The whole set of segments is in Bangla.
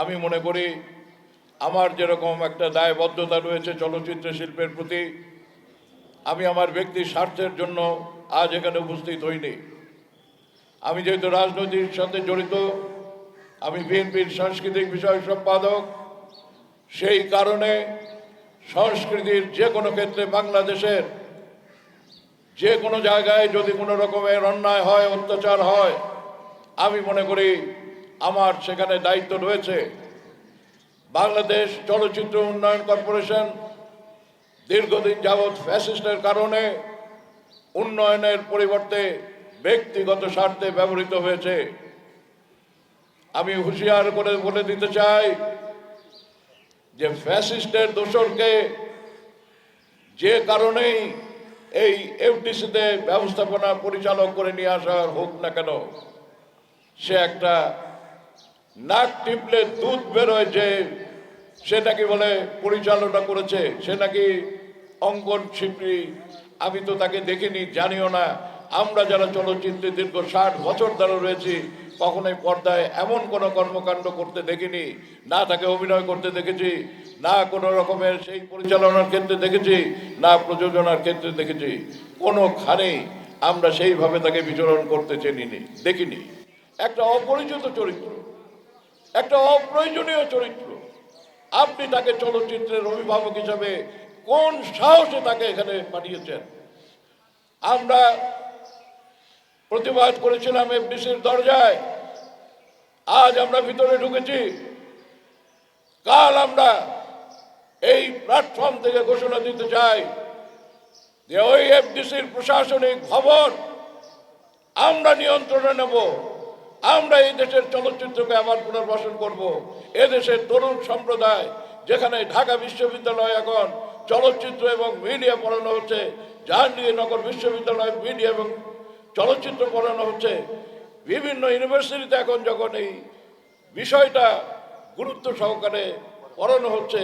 আমি মনে করি আমার যেরকম একটা দায়বদ্ধতা রয়েছে চলচ্চিত্র শিল্পের প্রতি, আমি আমার ব্যক্তির স্বার্থের জন্য আজ এখানে উপস্থিত হইনি। আমি যেহেতু রাজনৈতিক সাথে জড়িত, আমি বিএনপির সাংস্কৃতিক বিষয় সম্পাদক, সেই কারণে সংস্কৃতির যে কোনো ক্ষেত্রে বাংলাদেশের যে কোনো জায়গায় যদি কোনো রকমের অন্যায় হয়, অত্যাচার হয়, আমি মনে করি আমার সেখানে দায়িত্ব রয়েছে। বাংলাদেশ চলচ্চিত্র উন্নয়ন কর্পোরেশন দীর্ঘদিন যাবৎ ফ্যাসিস্টের কারণে উন্নয়নের পরিবর্তে ব্যক্তিগত স্বার্থে ব্যবহৃত হয়েছে। আমি হুঁশিয়ার করে বলে দিতে চাই যে ফ্যাসিস্টের দোষরকে যে কারণেই এই এফডিসিতে ব্যবস্থাপনা পরিচালক করে নিয়ে আসা হোক না কেন, সে একটা নাক টিপলে দুধ বেরোয় যে, সে নাকি বলে পরিচালনা করেছে, সে নাকি অঙ্কন শিল্পী। আমি তো তাকে দেখিনি, জানিও না। আমরা যারা চলচ্চিত্রে দীর্ঘ ষাট বছর ধরে রয়েছি, কখনোই পর্দায় এমন কোনো কর্মকাণ্ড করতে দেখিনি, না তাকে অভিনয় করতে দেখেছি, না কোনো রকমের সেই পরিচালনার ক্ষেত্রে দেখেছি, না প্রযোজনার ক্ষেত্রে দেখেছি। কোনোখানেই আমরা সেইভাবে তাকে বিচরণ করতে চিনিনি, দেখিনি। একটা অপরিচিত চরিত্র। একটা অপ্রয়োজনীয় চরিত্র। আপনি তাকে চলচ্চিত্রের অভিভাবক হিসাবে কোন সাহসে তাকে এখানে পাঠিয়েছেন? আমরা প্রতিবাদ করেছিলাম এফডিসির দরজায়, আজ আমরা ভিতরে ঢুকেছি। কাল আমরা এই প্ল্যাটফর্ম থেকে ঘোষণা দিতে চাই যে ওই এফডিসির প্রশাসনিক ভবন আমরা নিয়ন্ত্রণে নেব। আমরা এই দেশের চলচ্চিত্রকে আবার পুনর্বাসন করব। এদেশের তরুণ সম্প্রদায়, যেখানে ঢাকা বিশ্ববিদ্যালয় এখন চলচ্চিত্র এবং মিডিয়া পড়ানো হচ্ছে জাহাঙ্গীরনগর বিশ্ববিদ্যালয় মিডিয়া এবং চলচ্চিত্র পড়ানো হচ্ছে। বিভিন্ন ইউনিভার্সিটিতে এখন যখন এই বিষয়টা গুরুত্ব সহকারে পড়ানো হচ্ছে,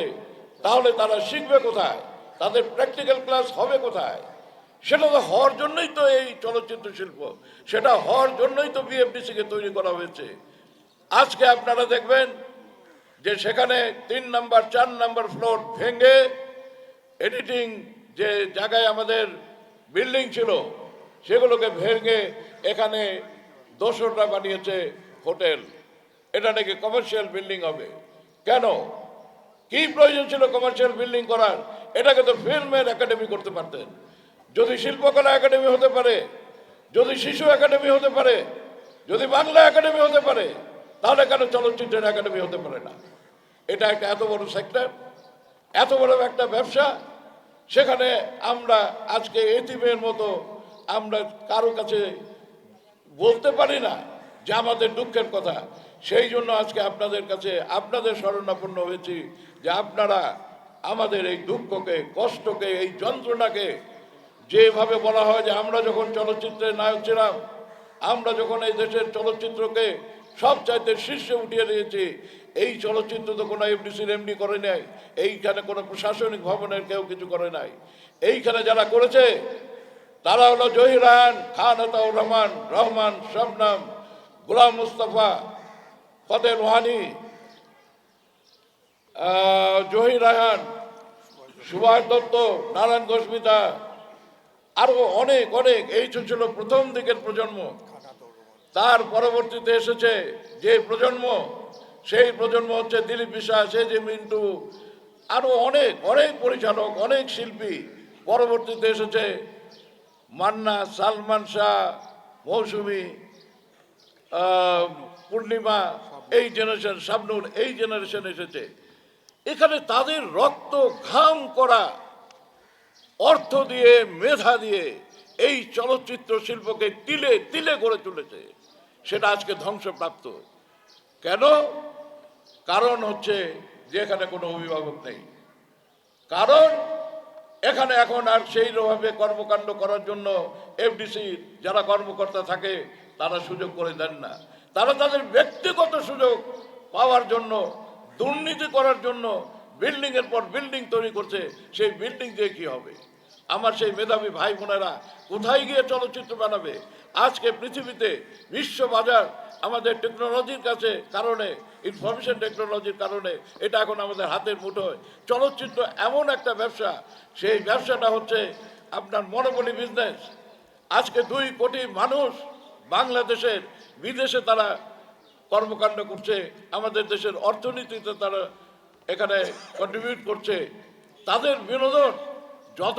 তাহলে তারা শিখবে কোথায়? তাদের প্র্যাকটিক্যাল ক্লাস হবে কোথায়? সেটা তো হওয়ার জন্যই তো এই চলচ্চিত্র শিল্প। সেটা হওয়ার জন্যই তো বিএফডিসিকে তৈরি করা হয়েছে। আজকে আপনারা দেখবেন যে সেখানে তিন নাম্বার, চার নাম্বার ফ্লোর ভেঙে এডিটিং যে জায়গায় আমাদের বিল্ডিং ছিল, সেগুলোকে ভেঙে এখানে দোসররা বানিয়েছে হোটেল। এটা নাকি কমার্শিয়াল বিল্ডিং হবে। কেন? কি প্রয়োজন ছিল কমার্শিয়াল বিল্ডিং করার? এটাকে তো ফিল্মের একাডেমি করতে পারতেন। যদি শিল্পকলা একাডেমি হতে পারে, যদি শিশু একাডেমি হতে পারে, যদি বাংলা একাডেমি হতে পারে, তাহলে কেন চলচ্চিত্রের একাডেমি হতে পারে না? এটা একটা এত বড় সেক্টর এত বড় একটা ব্যবসা, সেখানে আমরা আজকে এটিমের মতো আমরা কারও কাছে বলতে পারি না যে আমাদের দুঃখের কথা। সেই জন্য আজকে আপনাদের কাছে আপনাদের শরণাপন্ন হয়েছি যে আপনারা আমাদের এই দুঃখকে, কষ্টকে, এই যন্ত্রণাকে যেভাবে বলা হয় যে আমরা যখন চলচ্চিত্রের নায়ক ছিলাম, আমরা যখন এই দেশের চলচ্চিত্রকে সব চাইতে শীর্ষে উঠিয়ে দিয়েছি, এই চলচ্চিত্র তো কোনো এমডিসির এমডি করে নাই, এইখানে কোনো প্রশাসনিক ভবনের কেউ কিছু করে নাই। এইখানে যারা করেছে, তারা হলো জহিরান খান আতাউর রহমান রহমান শবনাম, গোলাম মুস্তফা ফতে রোহানি জহির রায়হান সুভাষ দত্ত, নারায়ণ ঘোষমিতা আরও অনেক অনেক। এই তো ছিল প্রথম দিকের প্রজন্ম। তার পরবর্তীতে এসেছে যে প্রজন্ম, সেই প্রজন্ম হচ্ছে দিলীপ বিশ্বাস এই যে মিন্টু, আরও অনেক অনেক পরিচালক, অনেক শিল্পী। পরবর্তীতে এসেছে মান্না, সালমান শাহ, মৌসুমি পূর্ণিমা, এই জেনারেশন, শাবনুর, এই জেনারেশন এসেছে। এখানে তাদের রক্ত ঘাম করা অর্থ দিয়ে, মেধা দিয়ে এই চলচ্চিত্র শিল্পকে তিলে তিলে গড়ে তুলেছে। সেটা আজকে ধ্বংসপ্রাপ্ত। কেন? কারণ হচ্ছে যে এখানে কোনো অভিভাবক নেই। কারণ এখানে এখন আর সেই সেইভাবে কর্মকাণ্ড করার জন্য এফডিসি যারা কর্মকর্তা থাকে, তারা সুযোগ করে দেন না। তারা তাদের ব্যক্তিগত সুযোগ পাওয়ার জন্য, দুর্নীতি করার জন্য বিল্ডিং এর পর বিল্ডিং তৈরি করছে, সেই বিল্ডিং দিয়ে কি হবে? আমার সেই মেধাবী ভাই বোনেরা কোথায় গিয়ে চলচ্চিত্র বানাবে? আজকে পৃথিবীতে বিশ্ব বাজার আমাদের টেকনোলজির কাছে কারণে ইনফরমেশন টেকনোলজির কারণে, এটা এখন আমাদের হাতের মুঠোয়। চলচ্চিত্র এমন একটা ব্যবসা, সেই ব্যবসাটা হচ্ছে আপনার মনোপলি বিজনেস আজকে দুই কোটি মানুষ বাংলাদেশের বিদেশে তারা কর্মকাণ্ড করছে, আমাদের দেশের অর্থনীতিতে তারা এখানে কন্ট্রিবিউট করছে। তাদের বিনোদন যত